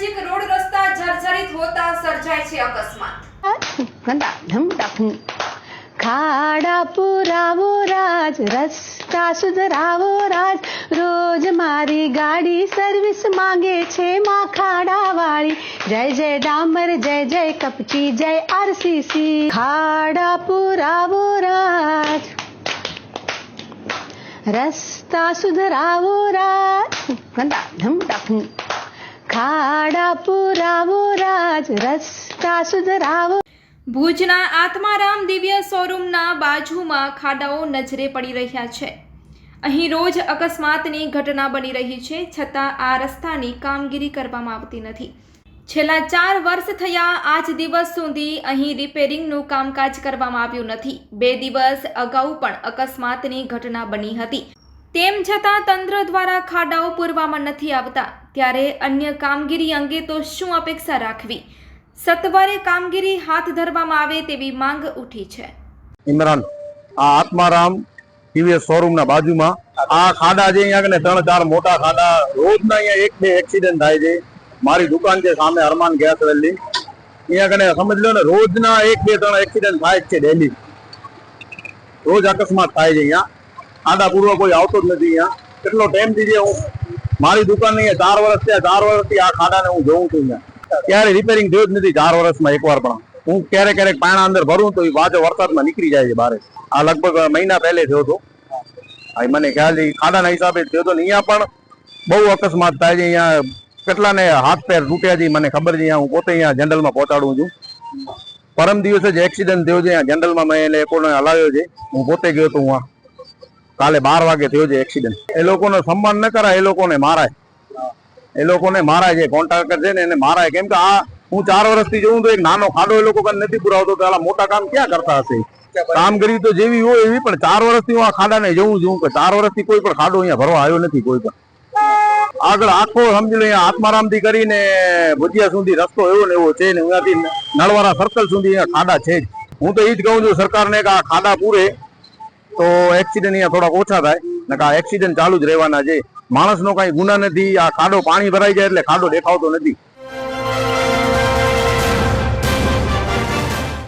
નજીક રોડ રસ્તા જર્જરિત હોતા સર્જાય છે અકસ્માત. ગંદા ધમ ખાડા પુરાવો રાજ, રસ્તા સુધરાવો રાજ. રોજ મારી ગાડી સર્વિસ માંગે છે માં ખાડા વાળી જય જય ડામર, જય જય કપચી, જય આરસીસી. ખાડા પુરાવો રાજ. રસ્તા સુધરાવો રાજ. ગંદા ધમ ખાડા પુરાવો રાજ, રસ્તા સુધરાવો. ભુજના આત્મારામ દિવ્ય શોરૂમના બાજુમાં ખાડાઓ નજરે પડી રહ્યા છે. અહીં રોજ અકસ્માતની ઘટના બની રહી છે, છતાં આ રસ્તાની કામગીરી કરવામાં આવતી નથી. છેલ્લા ચાર વર્ષ થયા આજ દિવસ સુધી અહીં રિપેરિંગનું કામકાજ કરવામાં આવ્યું નથી. બે દિવસ અગાઉ પણ અકસ્માતની ઘટના બની હતી. તેમ છતાં તંત્ર દ્વારા ખાડાઓ પૂરવામાં નથી આવતા. ત્યારે અન્ય કામગીરી અંગે તો શું અપેક્ષા રાખવી? સત્વરે કામગીરી હાથ ધરવામાં આવે તેવી માંગ ઉઠી છે. ઇમરાન, આ આત્મારામ ટીવીએસ શોરૂમ ના બાજુમાં આ ખાડા છે અહીંયા કને ત્રણ ચાર મોટા ખાડા, રોજના અહીંયા એક બે એક્સિડન્ટ થાય છે. મારી દુકાન છે સામે અરમાન ગેસ વેલ્લી અહીંયા કને સમજ લો ને, રોજના એક બે ત્રણ એક્સિડન્ટ થાય છે ડેલી રોજ અકસ્માત થાય છે અહીંયા. ખાડા પૂર્વ કોઈ આવતો જ નથી અહીંયા. કેટલો ટાઈમથી હું મારી દુકાન અહીંયા ચાર વર્ષ થયા, ચાર વર્ષથી આ ખાડાને હું જોઉં છું ક્યારે રિપેરિંગ જોયું જ નથી ચાર વર્ષમાં એકવાર પણ. હું ક્યારેક ક્યારેક પાણા અંદર ભરું તો એ વાજો વરસાદમાં નીકળી જાય છે બારે આ લગભગ મહિના પહેલે થયો હતો. મને ખ્યાલ છે ખાડાના હિસાબે થયો હતો ને અહીંયા પણ બહુ અકસ્માત થાય છે. અહીંયા કેટલાને હાથ પેર તૂટ્યા છે મને ખબર છે. હું પોતે અહીંયા જનરલમાં પહોંચાડું છું. પરમ દિવસે જ એક્સિડન્ટ થયો છે. અહીંયા જનરલમાં મેં એને એકોને હલાવ્યો છે. હું પોતે ગયો હતો હું કાલે બાર વાગે થયો છે એક્સિડન્ટ એ લોકોનો સન્માન ન કરાય, એ લોકોને મારાય. એ લોકોને મારાય છે કોન્ટ્રાક્ટર છે ને એને મારાય. કેમ કે આ, હું ચાર વર્ષથી જોઉં તો એક નાનો ખાડો એ લોકો નથી પુરાવતો તો મોટા કામ ક્યાં કરતા હશે? કામગીરી તો જેવી હોય એવી, પણ ચાર વર્ષથી હું આ ખાડાને જોઉં કે ચાર વર્ષથી કોઈ પણ ખાડો અહીંયા ભરવા આવ્યો નથી કોઈ પણ. આગળ આખો સમજી લો અહીંયા આત્મારામથી કરીને ભુજિયા સુધી રસ્તો એવો ને એવો છે ને અહીંયાથી નળવાળા સર્કલ સુધી અહીંયા ખાડા છે જ. હું તો એ જ કહું છું સરકારને કે આ ખાડા પૂરે. તો એક્સિડન્ટ અહીંયા થોડાક ઓછા થાય. નકા એક્સિડન્ટ ચાલુ જ રહેવાના છે. માણસનો કાંઈ ગુના નથી. આ ખાડો પાણી ભરાઈ જાય એટલે ખાડો દેખાવતો નથી.